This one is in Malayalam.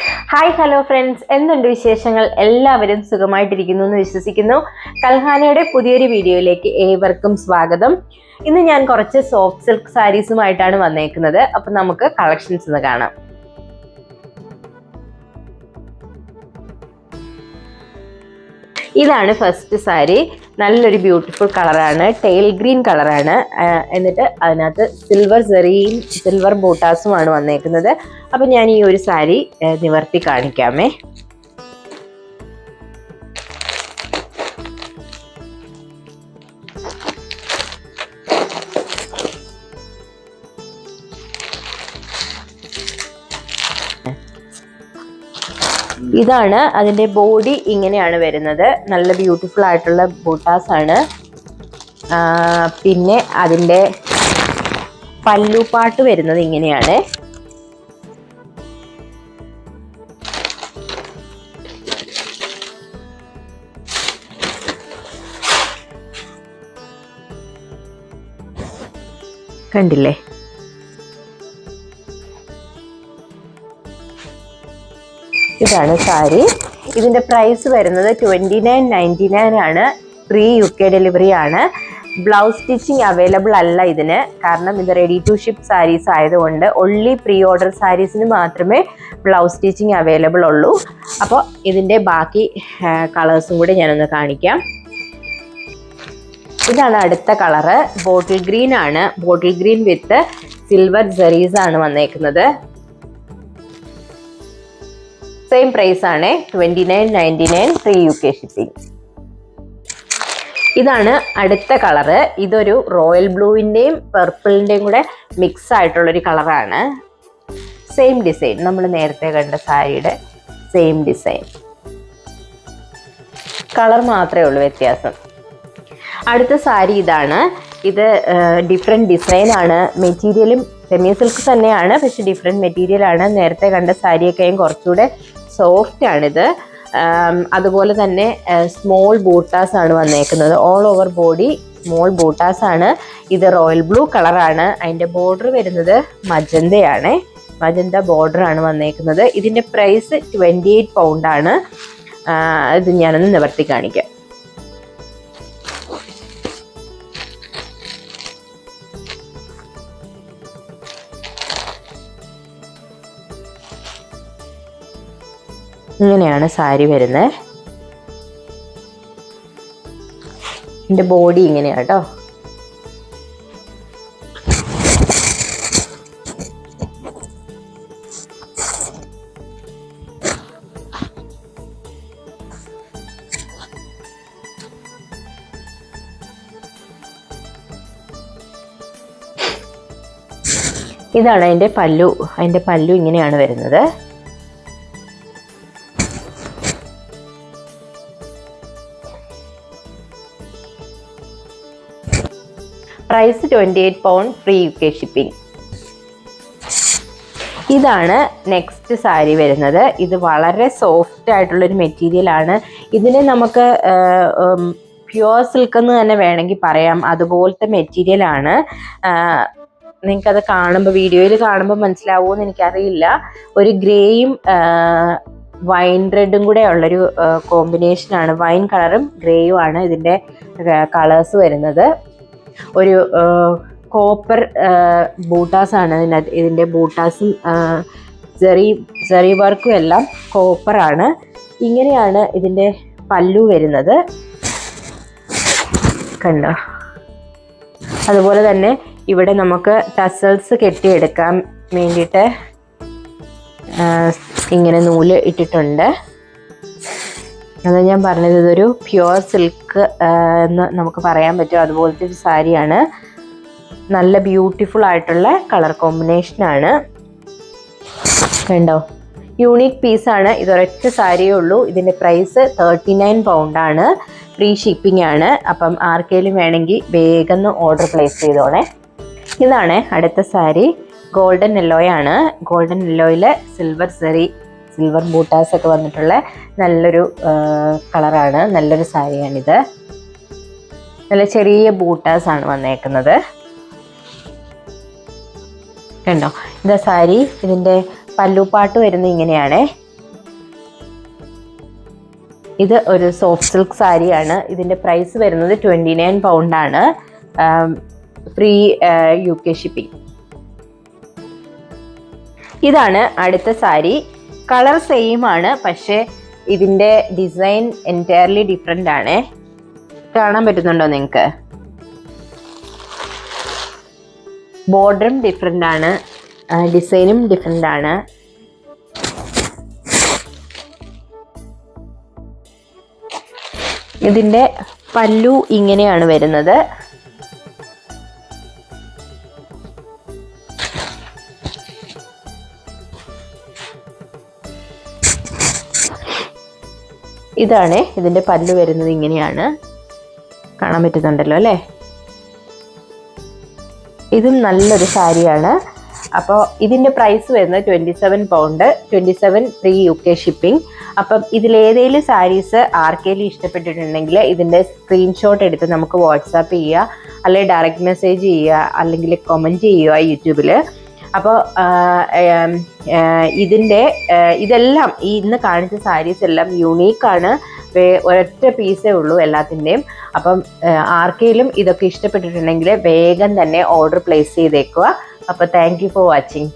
ഹായ് ഹലോ ഫ്രണ്ട്സ് എന്തുണ്ട് വിശേഷങ്ങൾ? എല്ലാവരും സുഖമായിട്ടിരിക്കുന്നു എന്ന് വിശ്വസിക്കുന്നു. കൽഹാനയുടെ പുതിയൊരു വീഡിയോയിലേക്ക് ഏവർക്കും സ്വാഗതം. ഇന്ന് ഞാൻ കുറച്ച് സോഫ്റ്റ് സിൽക്ക് സാരീസുമായിട്ടാണ് വന്നേക്കുന്നത്. അപ്പം നമുക്ക് കളക്ഷൻസ് ഒന്ന് കാണാം. ഇതാണ് ഫസ്റ്റ് സാരി നല്ലൊരു ബ്യൂട്ടിഫുൾ കളറാണ് ടെയിൽ ഗ്രീൻ കളറാണ് എന്നിട്ട് അതിനകത്ത് സിൽവർ സെറിയും സിൽവർ ബൂട്ടാസുമാണ് വന്നേക്കുന്നത്. അപ്പം ഞാൻ ഈ ഒരു സാരി നിവർത്തി കാണിക്കാമേ. ഇതാണ് അതിന്റെ ബോഡി ഇങ്ങനെയാണ് വരുന്നത്. നല്ല ബ്യൂട്ടിഫുൾ ആയിട്ടുള്ള ബൂട്ടാസ് ആണ്. പിന്നെ അതിന്റെ പല്ലുപാട്ട് വരുന്നത് ഇങ്ങനെയാണ്. കണ്ടില്ലേ? ഇതാണ് സാരി. ഇതിന്റെ പ്രൈസ് വരുന്നത് ട്വന്റി നയൻ നയന്റി നയൻ ആണ്. ഫ്രീ യു കെ ഡെലിവറി ആണ്. ബ്ലൗസ് സ്റ്റിച്ചിങ് അവൈലബിൾ അല്ല ഇതിന്. കാരണം ഇത് റെഡി ടു ഷിപ്പ് സാരീസ് ആയതുകൊണ്ട് ഒൺലി പ്രീ ഓർഡർ സാരീസിന് മാത്രമേ ബ്ലൗസ് സ്റ്റിച്ചിങ് അവൈലബിൾ ഉള്ളൂ. അപ്പോൾ ഇതിന്റെ ബാക്കി കളേഴ്സും കൂടി ഞാനൊന്ന് കാണിക്കാം. ഇതാണ് അടുത്ത കളറ് ബോട്ടിൽ ഗ്രീൻ ആണ്. Bottle green with silver Jerry's ആണ് വന്നേക്കുന്നത്. സെയിം പ്രൈസ് ആണ് twenty nine ninety nine free UK K shipping ഇതാണ് അടുത്ത കളറ് ഇതൊരു റോയൽ ബ്ലൂവിന്റെയും പെർപ്പിളിന്റെയും കൂടെ മിക്സ് ആയിട്ടുള്ളൊരു കളറാണ് സെയിം ഡിസൈൻ നമ്മൾ നേരത്തെ കണ്ട സാരിയുടെ സെയിം ഡിസൈൻ കളർ മാത്രമേ ഉള്ളൂ വ്യത്യാസം. അടുത്ത സാരി ഇതാണ്. ഇത് ഡിഫറെന്റ് ഡിസൈനാണ് മെറ്റീരിയലും സെമി സിൽക്ക് തന്നെയാണ് പക്ഷെ ഡിഫറെന്റ് മെറ്റീരിയലാണ് നേരത്തെ കണ്ട സാരിയൊക്കെയും കുറച്ചുകൂടെ സോഫ്റ്റ് ആണിത്. അതുപോലെ തന്നെ സ്മോൾ ബൂട്ടാസ് ആണ് വന്നേക്കുന്നത്. ഓൾ ഓവർ ബോഡി സ്മോൾ ബൂട്ടാസ് ആണ്. ഇത് റോയൽ ബ്ലൂ കളറാണ് അതിന്റെ ബോർഡർ വരുന്നത് മജന്തയാണ്. മജന്ത ബോർഡർ ആണ് വന്നേക്കുന്നത്. ഇതിന്റെ പ്രൈസ് ട്വന്റി എയ്റ്റ് പൗണ്ടാണ് ഇത് ഞാനൊന്ന് നിവർത്തി കാണിക്കാം. ഇങ്ങനെയാണ് സാരി വരുന്നത് എന്റെ ബോഡി ഇങ്ങനെയാണ് കേട്ടോ. ഇതാണ് അതിന്റെ പല്ലു. അതിന്റെ പല്ലു ഇങ്ങനെയാണ് വരുന്നത്. Price twenty eight pound free UK K shipping ഇതാണ് നെക്സ്റ്റ് സാരി വരുന്നത്. ഇത് വളരെ സോഫ്റ്റ് ആയിട്ടുള്ളൊരു മെറ്റീരിയൽ ആണ്. ഇതിന് നമുക്ക് പ്യുവർ സിൽക്ക് എന്ന് തന്നെ വേണമെങ്കിൽ പറയാം. അതുപോലത്തെ മെറ്റീരിയൽ ആണ്. നിങ്ങൾക്കത് കാണുമ്പോൾ വീഡിയോയിൽ കാണുമ്പോൾ മനസ്സിലാവുമോ എന്ന് എനിക്കറിയില്ല. ഒരു ഗ്രേയും വൈൻ റെഡും കൂടെ ഉള്ളൊരു കോമ്പിനേഷനാണ് വൈൻ കളറും ഗ്രേയും ആണ് ഇതിന്റെ കളേഴ്സ് വരുന്നത്. ഒരു കോപ്പർ ബൂട്ടാസാണ് ആണ് ഇതിനകത്ത് ഇതിന്റെ ബൂട്ടാസും ചെറി ചെറി വർക്കും എല്ലാം കോപ്പറാണ് ഇങ്ങനെയാണ് ഇതിന്റെ പല്ലു വരുന്നത്. കണ്ടോ? അതുപോലെ തന്നെ ഇവിടെ നമുക്ക് ടസൽസ് കെട്ടിയെടുക്കാൻ വേണ്ടിയിട്ട് ഇങ്ങനെ നൂൽ ഇട്ടിട്ടുണ്ട്. അത് ഞാൻ പറഞ്ഞത് ഇതൊരു പ്യുവർ സിൽക്ക് എന്ന് നമുക്ക് പറയാൻ പറ്റും. അതുപോലത്തെ ഒരു സാരിയാണ്. നല്ല ബ്യൂട്ടിഫുൾ ആയിട്ടുള്ള കളർ കോമ്പിനേഷനാണ് കണ്ടോ? യൂണീക്ക് പീസാണ് ഇതൊരൊറ്റ സാരിയേ ഉള്ളൂ. ഇതിന്റെ പ്രൈസ് തേർട്ടി നയൻ പൗണ്ടാണ് ഫ്രീ ഷിപ്പിംഗ് ആണ്. അപ്പം ആർക്കെങ്കിലും വേണമെങ്കിൽ വേഗം ഓർഡർ പ്ലേസ് ചെയ്തോണേ. ഇതാണ് അടുത്ത സാരി. ഗോൾഡൻ യെല്ലോയാണ് ഗോൾഡൻ യെല്ലോയിൽ സിൽവർ സെറി സിൽവർ ബൂട്ടാസ് ഒക്കെ വന്നിട്ടുള്ള നല്ലൊരു കളറാണ്. നല്ലൊരു സാരിയാണിത്. നല്ല ചെറിയ ബൂട്ടാസ് ആണ് വന്നേക്കുന്നത്. കണ്ടോ? ഇതാ സാരി. ഇതിന്റെ പല്ലുപാട്ട് വരുന്നത് ഇങ്ങനെയാണ്. ഇത് ഒരു സോഫ്റ്റ് സിൽക്ക് സാരിയാണ്. ഇതിന്റെ പ്രൈസ് വരുന്നത് ട്വന്റി നയൻ പൗണ്ടാണ് ഫ്രീ യു കെ ഷിപ്പിംഗ് ഇതാണ് അടുത്ത സാരി. കളർ സെയിം ആണ് പക്ഷേ ഇതിന്റെ ഡിസൈൻ എന്റയർലി ഡിഫറെന്റ് ആണ്. കാണാൻ പറ്റുന്നുണ്ടോ നിങ്ങൾക്ക്? ബോർഡറും ഡിഫറെന്റ് ആണ് ഡിസൈനും ഡിഫറെന്റ് ആണ്. ഇതിന്റെ പല്ലു ഇങ്ങനെയാണ് വരുന്നത്. ഇതാണ് ഇതിന്റെ പല്ല് വരുന്നത് ഇങ്ങനെയാണ്. കാണാൻ പറ്റുന്നുണ്ടല്ലോ അല്ലേ? ഇതും നല്ലൊരു സാരിയാണ്. അപ്പോൾ ഇതിന്റെ പ്രൈസ് വരുന്നത് twenty seven pound twenty seven free UK K shipping അപ്പം ഇതിലേതെങ്കിലും സാരീസ് ആർക്കെങ്കിലും ഇഷ്ടപ്പെട്ടിട്ടുണ്ടെങ്കിൽ ഇതിന്റെ സ്ക്രീൻഷോട്ട് എടുത്ത് നമുക്ക് വാട്സാപ്പ് ചെയ്യുക അല്ലെങ്കിൽ ഡയറക്റ്റ് മെസ്സേജ് ചെയ്യുക അല്ലെങ്കിൽ കമന്റ് ചെയ്യുക യൂട്യൂബിൽ അപ്പോൾ ഇതിന്റെ ഇതെല്ലാം ഈ ഇന്ന് കാണിച്ച സാരീസ് എല്ലാം യുണീക്കാണ്. ഒരൊറ്റ പീസേ ഉള്ളൂ എല്ലാത്തിന്റെയും അപ്പം ആർക്കെങ്കിലും ഇതൊക്കെ ഇഷ്ടപ്പെട്ടിട്ടുണ്ടെങ്കിൽ വേഗം തന്നെ ഓർഡർ പ്ലേസ് ചെയ്തേക്കുക. അപ്പോൾ താങ്ക് ഫോർ വാച്ചിങ്.